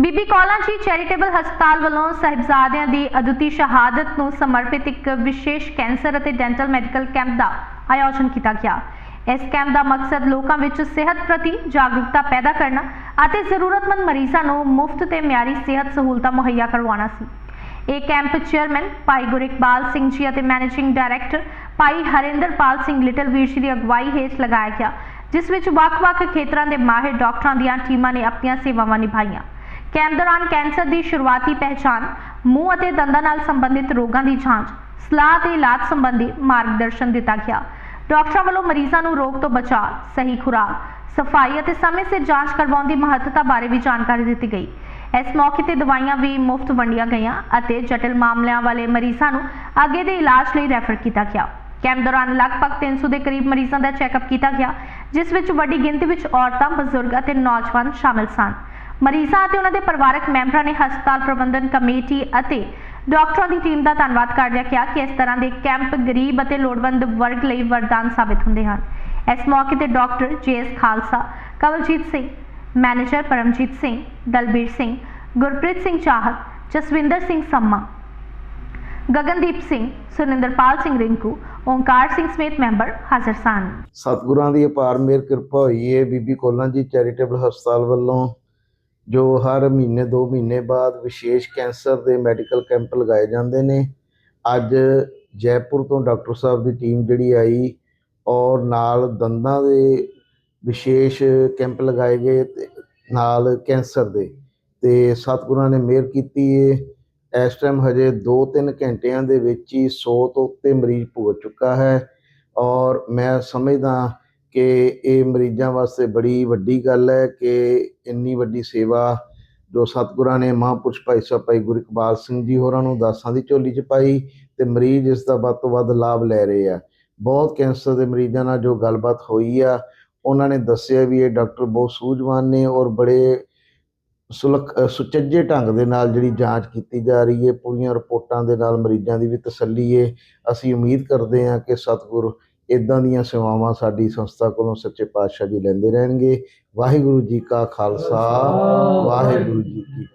Bibi Kaulan ji charitable ਹਸਪਤਾਲ ਵੱਲੋਂ ਸਾਹਿਬਜ਼ਾਦਿਆਂ ਦੀ ਅਦੁੱਤੀ ਸ਼ਹਾਦਤ ਨੂੰ ਸਮਰਪਿਤ ਇੱਕ ਵਿਸ਼ੇਸ਼ ਕੈਂਸਰ ਅਤੇ ਡੈਂਟਲ ਮੈਡੀਕਲ ਕੈਂਪ ਦਾ ਆਯੋਜਨ ਕੀਤਾ ਗਿਆ। ਇਸ ਕੈਂਪ ਦਾ ਮਕਸਦ ਲੋਕਾਂ ਵਿੱਚ ਸਿਹਤ ਪ੍ਰਤੀ ਜਾਗਰੂਕਤਾ ਪੈਦਾ ਕਰਨਾ ਅਤੇ ਜ਼ਰੂਰਤਮੰਦ ਮਰੀਜ਼ਾਂ ਨੂੰ ਮੁਫਤ ਤੇ ਮਿਆਰੀ ਸਿਹਤ ਸਹੂਲਤਾਂ ਮੁਹੱਈਆ ਕਰਵਾਉਣਾ ਸੀ। ਇਹ ਕੈਂਪ ਚੇਅਰਮੈਨ ਭਾਈ ਗੁਰਿਕਪਾਲ ਸਿੰਘ ਜੀ ਅਤੇ ਮੈਨੇਜਿੰਗ ਡਾਇਰੈਕਟਰ ਭਾਈ ਹਰਿੰਦਰਪਾਲ ਸਿੰਘ ਲਿਟਲ ਵੀਰ ਜੀ ਦੀ ਅਗਵਾਈ ਹੇਠ ਲਗਾਇਆ ਗਿਆ, ਜਿਸ ਵਿੱਚ ਵੱਖ-ਵੱਖ ਖੇਤਰਾਂ ਦੇ ਮਾਹਿਰ ਡਾਕਟਰਾਂ ਦੀਆਂ ਟੀਮਾਂ ਨੇ ਆਪਣੀਆਂ ਸੇਵਾਵਾਂ ਨਿਭਾਈਆਂ। ਕੈਂਪ ਦੌਰਾਨ ਕੈਂਸਰ ਦੀ ਸ਼ੁਰੂਆਤੀ ਪਹਿਚਾਣ, ਮੂੰਹ ਅਤੇ ਦੰਦਾਂ ਨਾਲ ਸੰਬੰਧਿਤ ਰੋਗਾਂ ਦੀ ਜਾਂਚ, ਸਲਾਹ ਤੇ ਇਲਾਜ ਸੰਬੰਧੀ ਮਾਰਗਦਰਸ਼ਨ ਦਿੱਤਾ ਗਿਆ। ਡਾਕਟਰਾਂ ਵੱਲੋਂ ਮਰੀਜ਼ਾਂ ਨੂੰ ਰੋਗ ਤੋਂ ਬਚਾਅ, ਸਹੀ ਖੁਰਾਕ, ਸਫ਼ਾਈ ਅਤੇ ਸਮੇਂ ਸਿਰ ਜਾਂਚ ਕਰਵਾਉਣ ਦੀ ਮਹੱਤਤਾ ਬਾਰੇ ਵੀ ਜਾਣਕਾਰੀ ਦਿੱਤੀ ਗਈ। ਇਸ ਮੌਕੇ ਤੇ ਦਵਾਈਆਂ ਵੀ ਮੁਫਤ ਵੰਡੀਆਂ ਗਈਆਂ ਅਤੇ ਜਟਿਲ ਮਾਮਲਿਆਂ ਵਾਲੇ ਮਰੀਜ਼ਾਂ ਨੂੰ ਅੱਗੇ ਦੇ ਇਲਾਜ ਲਈ ਰੈਫਰ ਕੀਤਾ ਗਿਆ। ਕੈਂਪ ਦੌਰਾਨ ਲਗਭਗ 300 ਦੇ ਕਰੀਬ ਮਰੀਜ਼ਾਂ ਦਾ ਚੈੱਕਅਪ ਕੀਤਾ ਗਿਆ, ਜਿਸ ਵਿੱਚ ਵੱਡੀ ਗਿਣਤੀ ਵਿੱਚ ਔਰਤਾਂ, ਬਜ਼ੁਰਗ ਅਤੇ ਨੌਜਵਾਨ ਸ਼ਾਮਲ ਸਨ। ਮਰੀਜ਼ਾਂ ਅਤੇ ਉਹਨਾਂ ਦੇ ਪਰਿਵਾਰਕ ਮੈਂਬਰਾਂ ਨੇ ਹਸਪਤਾਲ ਪ੍ਰਬੰਧਨ ਕਮੇਟੀ ਅਤੇ ਡਾਕਟਰਾਂ ਦੀ ਟੀਮ ਦਾ ਧੰਨਵਾਦ ਕਰਦਿਆਂ ਕਿਹਾ ਕਿ ਇਸ ਤਰ੍ਹਾਂ ਦੇ ਕੈਂਪ ਗਰੀਬ ਅਤੇ ਲੋੜਵੰਦ ਵਰਗ ਲਈ ਵਰਦਾਨ ਸਾਬਿਤ ਹੁੰਦੇ ਹਨ। ਇਸ ਮੌਕੇ ਤੇ doctor GS Khalsa, Kawaljeet Singh, manager Paramjeet Singh, Dalbir Singh, Gurpreet Singh Chahat, Jaswinder Singh ਸੰਮਾ, Gagandeep Singh, Surinderpal Singh Rinku Onkar Singh ਸਮੇਤ ਮੈਂਬਰ ਹਾਜ਼ਰ ਸਨ। ਸਤਿਗੁਰਾਂ ਦੀ ਅਪਾਰ ਮਿਹਰ ਕਿਰਪਾ ਹੋਈ ਹੈ ਬੀਬੀ ਕੋਲਾਂ ਜੀ ਚੈਰੀਟੇਬਲ ਹਸਪਤਾਲ ਵੱਲੋਂ ਜੋ ਹਰ ਮਹੀਨੇ 2 ਮਹੀਨੇ ਬਾਅਦ ਵਿਸ਼ੇਸ਼ ਕੈਂਸਰ ਦੇ ਮੈਡੀਕਲ ਕੈਂਪ ਲਗਾਏ ਜਾਂਦੇ ਨੇ। ਅੱਜ ਜੈਪੁਰ ਤੋਂ ਡਾਕਟਰ ਸਾਹਿਬ ਦੀ ਟੀਮ ਜਿਹੜੀ ਆਈ ਔਰ ਨਾਲ ਦੰਦਾਂ ਦੇ ਵਿਸ਼ੇਸ਼ ਕੈਂਪ ਲਗਾਏ ਗਏ ਤੇ ਨਾਲ ਕੈਂਸਰ ਦੇ। ਤੇ ਸਤਿਗੁਰਾਂ ਨੇ ਮਿਹਰ ਕੀਤੀ ਹੈ ਇਸ ਟਾਈਮ ਹਜੇ 2-3 ਘੰਟਿਆਂ ਦੇ ਵਿੱਚ ਹੀ 100 ਤੋਂ ਉੱਤੇ ਮਰੀਜ਼ ਭੁਗਤ ਚੁੱਕਾ ਹੈ ਔਰ ਮੈਂ ਸਮਝਦਾ ਕਿ ਇਹ ਮਰੀਜ਼ਾਂ ਵਾਸਤੇ ਬੜੀ ਵੱਡੀ ਗੱਲ ਹੈ ਕਿ ਇੰਨੀ ਵੱਡੀ ਸੇਵਾ ਜੋ ਸਤਿਗੁਰਾਂ ਨੇ ਮਹਾਂਪੁਰਸ਼ ਭਾਈ ਸਾਹਿਬ, ਭਾਈ ਗੁਰੂ ਇਕਬਾਲ ਸਿੰਘ ਜੀ ਹੋਰਾਂ ਨੂੰ ਦਾਸਾਂ ਦੀ ਝੋਲੀ 'ਚ ਪਾਈ ਤੇ ਮਰੀਜ਼ ਇਸ ਦਾ ਵੱਧ ਤੋਂ ਵੱਧ ਲਾਭ ਲੈ ਰਹੇ ਆ। ਬਹੁਤ ਕੈਂਸਰ ਦੇ ਮਰੀਜ਼ਾਂ ਨਾਲ ਜੋ ਗੱਲਬਾਤ ਹੋਈ ਆ, ਉਹਨਾਂ ਨੇ ਦੱਸਿਆ ਵੀ ਇਹ ਡਾਕਟਰ ਬਹੁਤ ਸੂਝਵਾਨ ਨੇ ਔਰ ਬੜੇ ਸੁਲਕ ਸੁਚੱਜੇ ਢੰਗ ਦੇ ਨਾਲ ਜਿਹੜੀ ਜਾਂਚ ਕੀਤੀ ਜਾ ਰਹੀ ਹੈ, ਪੂਰੀਆਂ ਰਿਪੋਰਟਾਂ ਦੇ ਨਾਲ ਮਰੀਜ਼ਾਂ ਦੀ ਵੀ ਤਸੱਲੀ ਹੈ। ਅਸੀਂ ਉਮੀਦ ਕਰਦੇ ਹਾਂ ਕਿ ਸਤਿਗੁਰ ਇਦਾਂ ਦੀਆਂ ਸੇਵਾਵਾਂ ਸਾਡੀ ਸੰਸਥਾ ਕੋਲੋਂ ਸੱਚੇ ਪਾਤਸ਼ਾਹ ਜੀ ਲੈਂਦੇ ਰਹਿਣਗੇ। ਵਾਹਿਗੁਰੂ ਜੀ ਕਾ ਖਾਲਸਾ ਵਾਹਿਗੁਰੂ ਜੀ ਕੀ